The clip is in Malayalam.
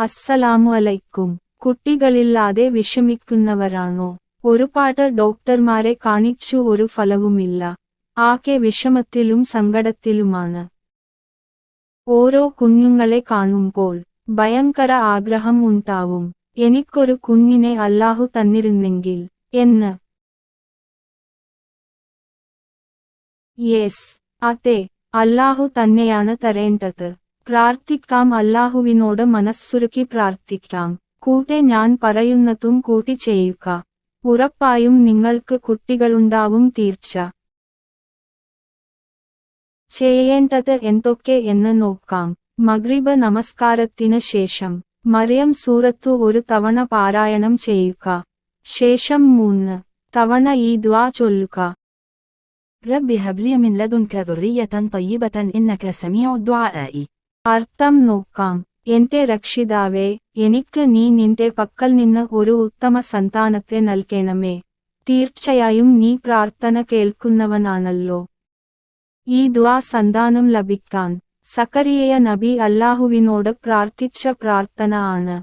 അസ്സലാമു അലൈക്കും. കുട്ടികളില്ലാതെ വിഷമിക്കുന്നവരാണോ? ഒരുപാട് ഡോക്ടർമാരെ കാണിച്ചു ഒരു ഫലവുമില്ല. ആകെ വിഷമത്തിലും സങ്കടത്തിലുമാണ്. ഓരോ കുഞ്ഞുങ്ങളെ കാണുമ്പോൾ ഭയങ്കര ആഗ്രഹം ഉണ്ടാവും. എനിക്കൊരു കുഞ്ഞിനെ അല്ലാഹു തന്നിരുന്നെങ്കിൽ എന്ന്. യെസ് അതെ അല്ലാഹു തന്നെയാണ് തരേണ്ടത്. പ്രാർത്ഥിക്കാം അല്ലാഹുവിനോട് മനസ്സുരുക്കി പ്രാർത്ഥിക്കാം കൂടെ ഞാൻ പറയുന്നതും കൂട്ടി ചെയ്യുക ഉറപ്പായും നിങ്ങൾക്ക് കുട്ടികളുണ്ടാവും തീർച്ച ചെയ്യേണ്ടത് എന്തൊക്കെ എന്ന് നോക്കാം മഗ്രിബ് നമസ്കാരത്തിന് ശേഷം മറിയം സൂറത്തു ഒരു തവണ പാരായണം ചെയ്യുക ശേഷം മൂന്ന് തവണ ഈ ദ്വാ ചൊല്ലുക رب هب لي من لدنك ذرية طيبة إنك سميع الدعاء അർത്ഥം നോക്കാം. എന്റെ രക്ഷിതാവേ എനിക്ക് നീ നിന്റെ പക്കൽ നിന്ന് ഒരു ഉത്തമ സന്താനത്തെ നൽകണമേ. തീർച്ചയായും നീ പ്രാർത്ഥന കേൾക്കുന്നവനാണല്ലോ. ഈ ദ്വാ സന്താനം ലഭിക്കാൻ സക്കരിയ നബി അല്ലാഹുവിനോട് പ്രാർത്ഥിച്ച പ്രാർത്ഥന ആണ്.